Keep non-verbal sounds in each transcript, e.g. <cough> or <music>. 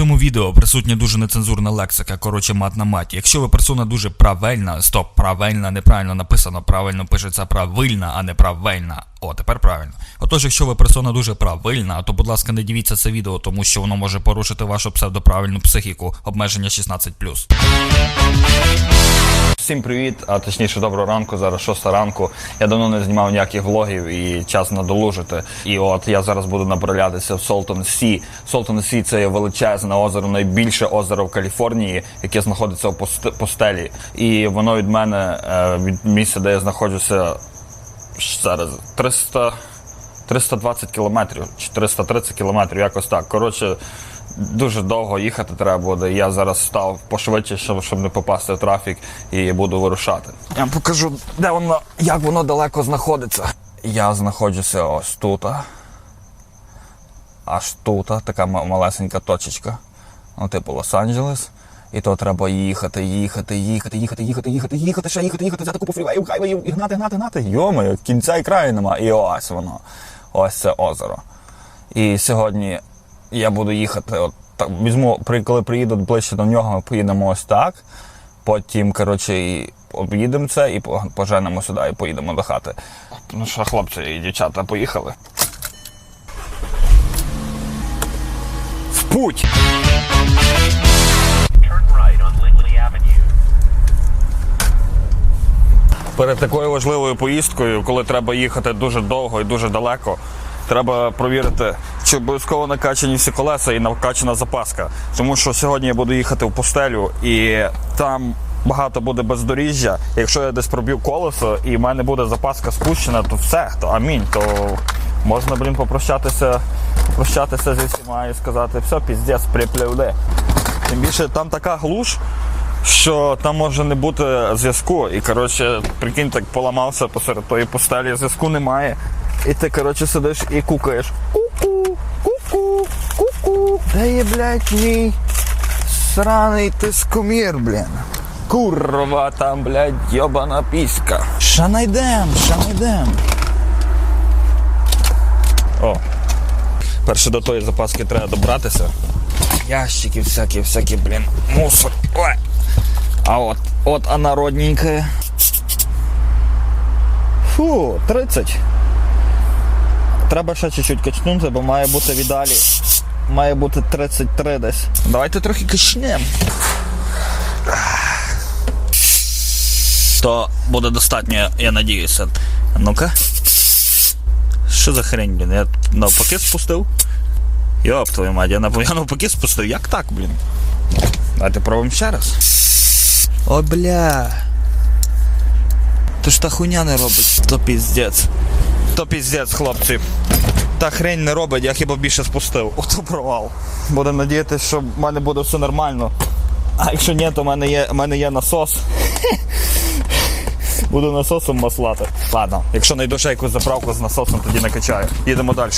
цьому відео присутня дуже нецензурна лексика, коротше мат на маті. Якщо ви персона дуже правильна, стоп, правильна, неправильно написано, правильно пишеться правильна, а не правильна. О, тепер правильно. Отож, якщо ви персона дуже правильна, то будь ласка, не дивіться це відео, тому що воно може порушити вашу псевдоправильну психіку. Обмеження 16+. Всім привіт, а точніше доброго ранку. Зараз шоста ранку. Я давно не знімав ніяких влогів і час надолужити. І от я зараз буду направлятися в Солтон Сі. Солтон Сі це величезне озеро, найбільше озеро в Каліфорнії, яке знаходиться пост- постелі. І воно від мене, е, від місця, де я знаходжуся зараз 300, 320 кілометрів чи 330 кілометрів, якось так. Коротше, дуже довго їхати треба буде. Я зараз став пошвидше, щоб, щоб не попасти в трафік, і буду вирушати. Я вам покажу, де воно, як воно далеко знаходиться. Я знаходжуся ось тут. Аж тут, така малесенька точечка. Ну, типу Лос-Анджелес. І то треба їхати, їхати, їхати, їхати, їхати, їхати, їхати, ще їхати, їхати, взяти купу фрівеїв, хайвеїв, і гнати, гнати, гнати. Йомаю, кінця і краю нема. І ось воно. Ось це озеро. І сьогодні я буду їхати. От так візьму, коли приїду ближче до нього, ми поїдемо ось так. Потім, коротше, об'їдемо це і поженемо сюди і поїдемо до хати. Ну що, хлопці і дівчата, поїхали. В путь! Перед такою важливою поїздкою, коли треба їхати дуже довго і дуже далеко, треба провірити, чи обов'язково накачані всі колеса і накачана запаска. Тому що сьогодні я буду їхати в пустелю і там багато буде бездоріжжя. Якщо я десь проб'ю колесо і в мене буде запаска спущена, то все, то амінь, то можна, блін, попрощатися, попрощатися зі всіма і сказати, все, піздець, припливли. Тим більше там така глуш, що там може не бути зв'язку. І коротше, прикинь, так поламався посеред тої пустелі, зв'язку немає. І ти, коротше, сидиш і кукаєш. Ку-ку, ку-ку, ку-ку. Де є, блядь, мій сраний тискомір, блін. Курва там, блядь, йобана піська. Ша найдем, ша найдем. О. Перше до тої запаски треба добратися. Ящики всякі, всякі, блін, мусор. Ой. А от, от она родненькая. Фу, 30. Треба ще чуть-чуть качнути, бо має бути в ідеалі. Має бути 33 десь. Давайте трохи качнем. То буде достатньо, я надіюся. Ну-ка. Що за хрень, блін? Я навпаки спустив. Йоп, твою мать, я навпаки спустив. Як так, блін? Давайте пробуємо ще раз. О, бля. То ж та хуйня не робить. То піздець. То піздець, хлопці. Та хрень не робить, я хіба більше спустив. Ото провал. Будемо надіятися, що в мене буде все нормально. А якщо ні, то в мене є, в мене є насос. <laughs> Буду насосом маслати. Ладно, якщо знайду ще якусь заправку з насосом, тоді накачаю. Їдемо далі.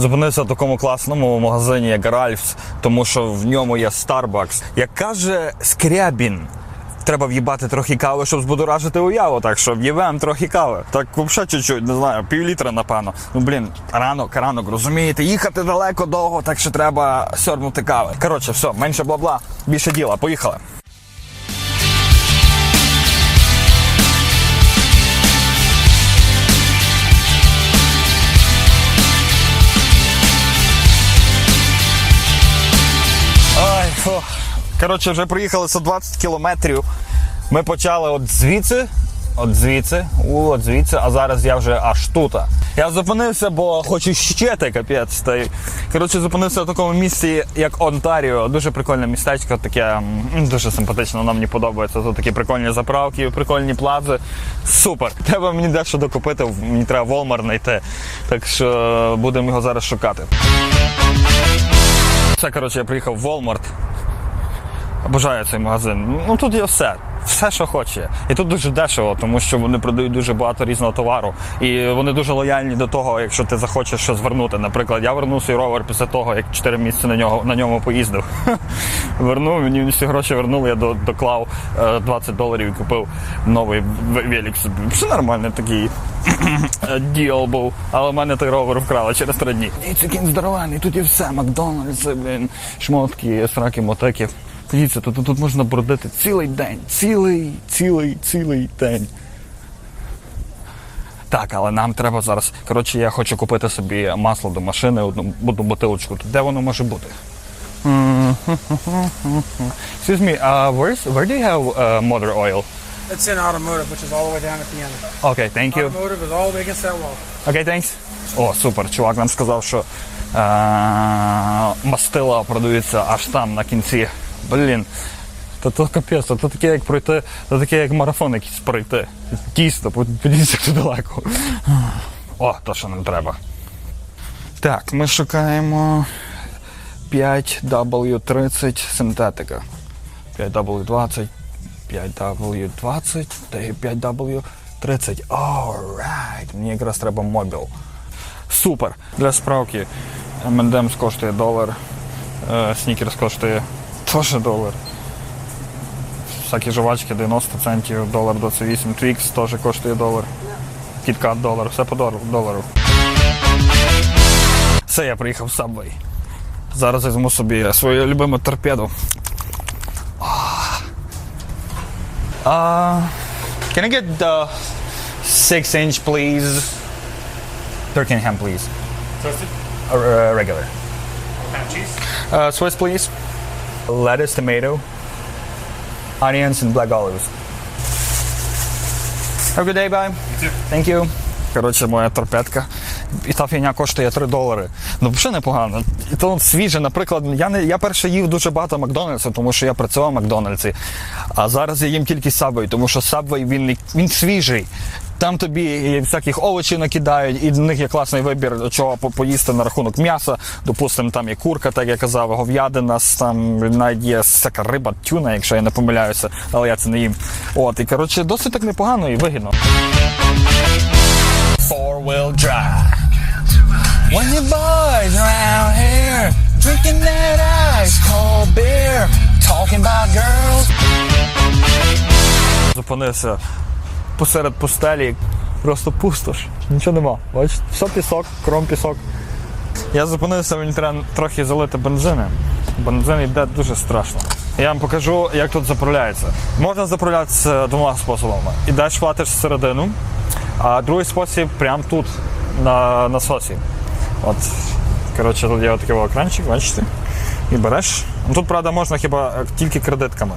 Зупинився в такому класному магазині, як Ральфс, тому що в ньому є Starbucks. Як каже Скрябін, треба в'їбати трохи кави, щоб збудоражити уяву, так що в'їбем трохи кави. Так взагалі чуть-чуть, не знаю, пів літра, напевно. Ну блін, ранок, ранок, розумієте, їхати далеко довго, так що треба сьорбнути кави. Коротше, все, менше бабла, більше діла, поїхали. Коротше, вже проїхали 120 кілометрів. Ми почали от звідси, от звідси, от звідси, а зараз я вже аж тут. Я зупинився, бо хочу ще ти, капець. Та коротше, зупинився в такому місці, як Онтаріо. Дуже прикольне містечко, таке дуже симпатично, воно мені подобається. Тут такі прикольні заправки, прикольні плази. Супер. Треба мені дещо докупити, мені треба Walmart знайти. Так що будемо його зараз шукати. Все, коротше, я приїхав в Walmart. Обожаю цей магазин. Ну тут є все. все, що хоче. І тут дуже дешево, тому що вони продають дуже багато різного товару. І вони дуже лояльні до того, якщо ти захочеш щось вернути. Наприклад, я вернув свій ровер після того, як 4 місяці на нього на ньому поїздив. <laughs> Вернув, мені всі гроші вернули, я доклав е, 20 доларів і купив новий велик. Все нормально такий <clears throat> е, діл був. Але в мене той ровер вкрали через три дні. Дивіться, який він здоровений, тут і все, Макдональдс, шмотки, сраки, мотеки. Дивіться, тут, тут можна бродити цілий день. Цілий, цілий, цілий день. Так, але нам треба зараз. Коротше, я хочу купити собі масло до машини, одну, одну бутилочку. То Де воно може бути? Excuse me, uh, where's, where do you have uh, motor oil? It's in automotive, which is all the way down at the end. Okay, thank you. Automotive is all the way against that wall. Окей, thanks. О, супер. Чувак нам сказав, що е- мастила продаються аж там на кінці. Блін. Та то капець, то таке як пройти, то таке як марафон якийсь пройти. Дійсно, подивіться, як далеко. О, то що нам треба. Так, ми шукаємо 5W30 синтетика. 5W20, 5W20 та 5W30. Alright. Мені якраз треба мобіл. Супер. Для справки M&M's коштує долар. Снікерс коштує теж долар. Всякі жвачки 90 центів, долар 28, Twix теж коштує долар. Кіткат долар, все по долару. Все, я приїхав в Subway. Зараз візьму собі свою любиму торпеду. Uh, can I get the six inch, please? Turkey ham, please. Toasted? Uh, regular. Ham cheese? Uh, Swiss, please. Lettuce, tomato, onions, and black olives. Have a good day, bye. Thank you. Коротше, моя торпедка. І та фігня коштує 3 долари. Ну, взагалі непогано. І то свіже, наприклад, я не я перше їв дуже багато Макдональдсу, тому що я працював в Макдональдсі. А зараз я їм тільки Subway, тому що Subway він, він свіжий. Там тобі і всяких овочів накидають, і в них є класний вибір, чого по- поїсти на рахунок м'яса. Допустимо, там є курка, так я казав, говядина, там навіть є всяка риба, тюна, якщо я не помиляюся, але я це не їм. От, і коротше, досить так непогано і вигідно. Four-wheel drive. When you boys around here drinking that ice cold beer, talking about girls. Зупинився посеред пустелі, просто пустош. Нічого нема. Бачиш, все пісок, кром пісок. Я зупинився, мені треба трохи залити бензини. Бензин йде дуже страшно. Я вам покажу, як тут заправляється. Можна заправлятися двома способами. Ідеш, платиш всередину, а другий спосіб прямо тут, на насосі. От, коротше, тут є такий екранчик, бачите? І береш. Тут, правда, можна хіба тільки кредитками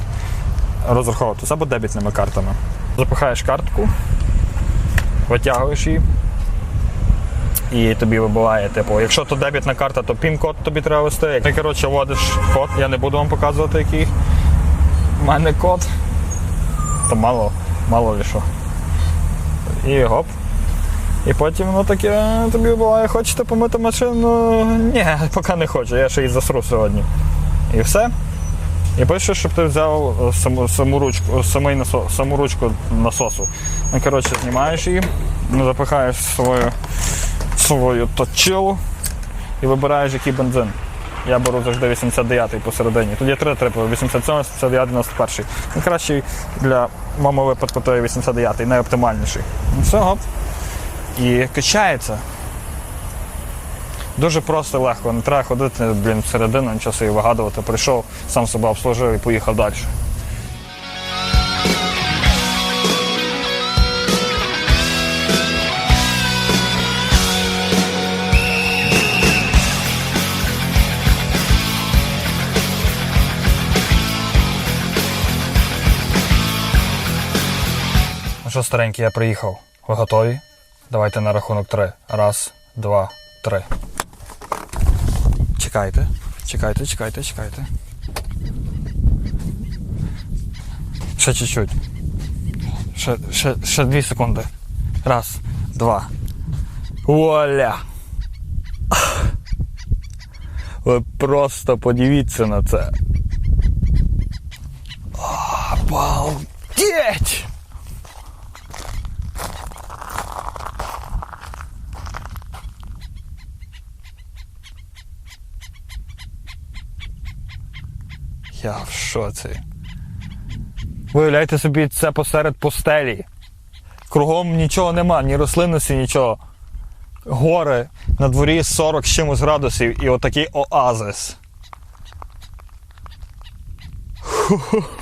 розраховуватися або дебітними картами. Запихаєш картку, витягуєш її. І тобі вибиває, типу, якщо то дебітна карта, то пін-код тобі треба ввести. Ти, коротше, вводиш код, я не буду вам показувати, який. У мене код. То мало, мало ли що. І гоп. І потім воно таке тобі буває, хочете помити машину? Ні, поки не хочу, я ще її засру сьогодні. І все. І пише, щоб ти взяв е, саму, саму ручку, самий насо, саму ручку насосу. Ну, коротше, знімаєш її, запихаєш свою, свою точилу і вибираєш, який бензин. Я беру завжди 89-й посередині. Тут є три типи: 87, 89, 91. Найкращий для моєму випадку то є 89-й, найоптимальніший. Ну, все, гоп. І качається. Дуже просто і легко, не треба ходити, блін, всередину, нічого собі вигадувати. Прийшов, сам себе обслужив і поїхав далі. Ну що, старенький, я приїхав. Ви готові? Давайте на рахунок три. Раз, два, три. Чекайте, чекайте, чекайте, чекайте. Ще чуть-чуть. Ще, ще, ще дві секунди. Раз, два. Вуаля! Ви просто подивіться на це. Обалдеть! Я в шоці. Виявляйте собі, це посеред пустелі. Кругом нічого нема, ні рослинності, нічого. Гори на дворі 40 з чимось градусів і отакий оазис. <laughs>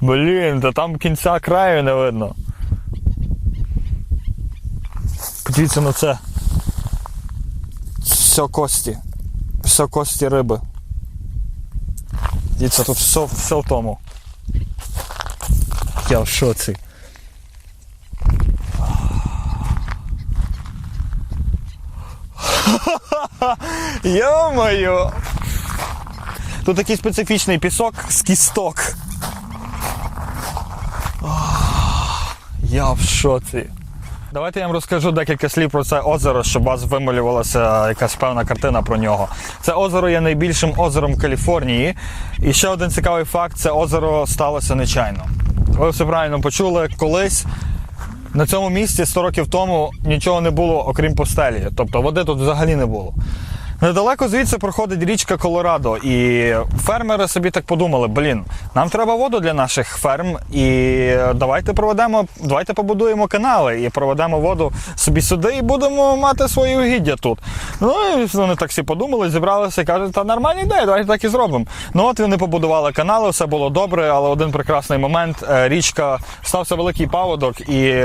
Блін, та там кінця краю не видно. Подивіться на це. Все кості. Все кості риби. Дивіться, тут все, все в тому. Я в шоці. <laughs> Йо-моє! Тут такий специфічний пісок з кісток. Я в шоці. Давайте я вам розкажу декілька слів про це озеро, щоб у вас вималювалася якась певна картина про нього. Це озеро є найбільшим озером Каліфорнії. І ще один цікавий факт: це озеро сталося нечайно. Ви все правильно почули колись. На цьому місці 100 років тому нічого не було, окрім постелі. Тобто води тут взагалі не було. Недалеко звідси проходить річка Колорадо, і фермери собі так подумали: блін, нам треба воду для наших ферм, і давайте проведемо, давайте побудуємо канали і проведемо воду собі сюди, і будемо мати свої угіддя тут. Ну і вони так всі подумали, зібралися і кажуть, та нормальна ідея, давайте так і зробимо. Ну от вони побудували канали, все було добре, але один прекрасний момент е, річка стався великий паводок, і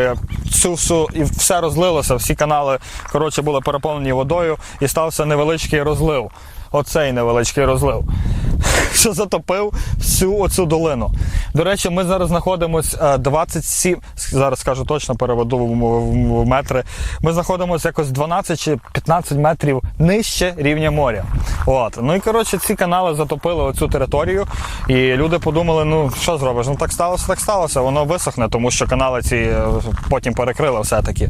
цю всю і все розлилося. Всі канали коротше були переповнені водою, і стався невеличкий розлив. Оцей невеличкий розлив. <laughs> Що затопив всю оцю долину. До речі, ми зараз знаходимося 27, зараз скажу точно, переведу в, метри. Ми знаходимося якось 12 чи 15 метрів нижче рівня моря. От. Ну і коротше, ці канали затопили оцю територію, і люди подумали: ну що зробиш? Ну так сталося, так сталося. Воно висохне, тому що канали ці е, потім перекрили все-таки.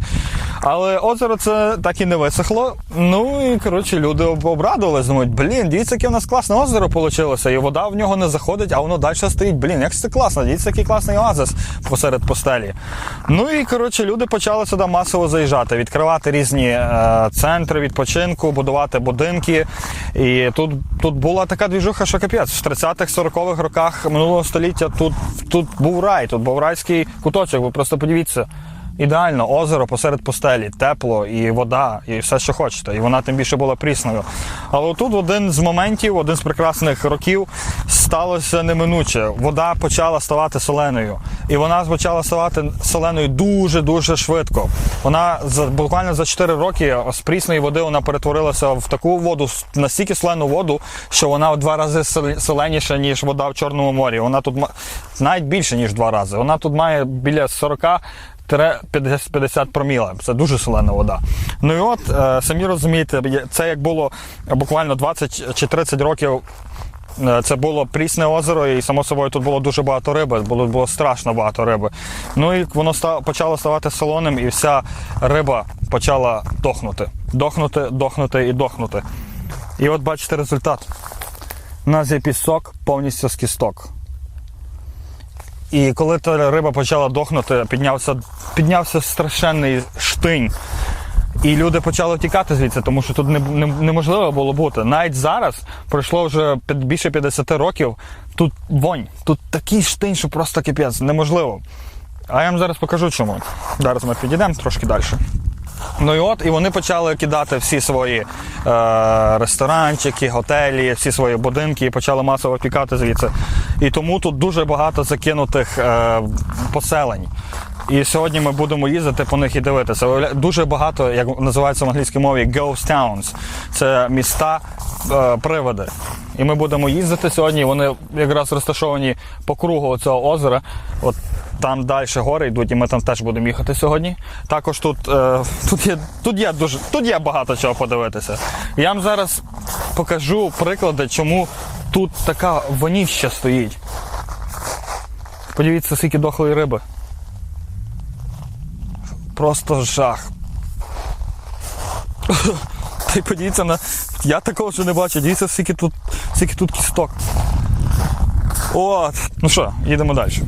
Але озеро це так і не висохло. Ну і коротше, люди об- обрадувались, думають, блін, дивіться, яке в нас класне озеро вийшло, і вода в нього не заходить, а воно далі стоїть. Блін, як це класно, дивіться, який класний оазис посеред постелі. Ну і коротше, люди почали сюди масово заїжджати, відкривати різні е, центри відпочинку, будувати будинки. І тут, тут була така двіжуха, що капець. В 30-х, 40-х роках минулого століття тут, тут був рай, тут був райський куточок. Ви просто подивіться. Ідеально, озеро посеред постелі, тепло і вода, і все, що хочете. І вона тим більше була прісною. Але тут один з моментів, один з прекрасних років сталося неминуче. Вода почала ставати соленою. І вона почала ставати соленою дуже-дуже швидко. Вона за буквально за 4 роки з прісної води вона перетворилася в таку воду, настільки солену воду, що вона в два рази соле- соленіша, ніж вода в Чорному морі. Вона тут навіть більше, ніж два рази. Вона тут має біля 40 50 50 проміла. Це дуже солена вода. Ну і от, е, самі розумієте, це як було буквально 20 чи 30 років. е, Це було прісне озеро, і само собою тут було дуже багато риби, було, було страшно багато риби. Ну і воно ста- почало ставати солоним, і вся риба почала дохнути. Дохнути, дохнути і дохнути. І от бачите результат. У нас є пісок повністю з кісток. І коли та риба почала дохнути, піднявся, піднявся страшенний штинь. І люди почали тікати звідси, тому що тут не, не, неможливо було бути. Навіть зараз пройшло вже під- більше 50 років. Тут вонь, тут такий штинь, що просто кипець, неможливо. А я вам зараз покажу чому. Зараз ми підійдемо трошки далі. Ну і от, і вони почали кидати всі свої е, ресторанчики, готелі, всі свої будинки і почали масово пікати звідси. І тому тут дуже багато закинутих е, поселень. І сьогодні ми будемо їздити по них і дивитися. Дуже багато, як називається в англійській мові, ghost towns. Це міста е, приводи. І ми будемо їздити сьогодні. Вони якраз розташовані по кругу цього озера. От там далі гори йдуть, і ми там теж будемо їхати сьогодні. Також тут, е, тут, є, тут, є дуже, тут є багато чого подивитися. Я вам зараз покажу приклади, чому тут така воніща стоїть. Подивіться, скільки дохлої риби. Просто жах. Та й подивіться на. Я такого вже не бачу. Дивіться, скільки тут, скільки тут кісток. От. Ну що, їдемо далі.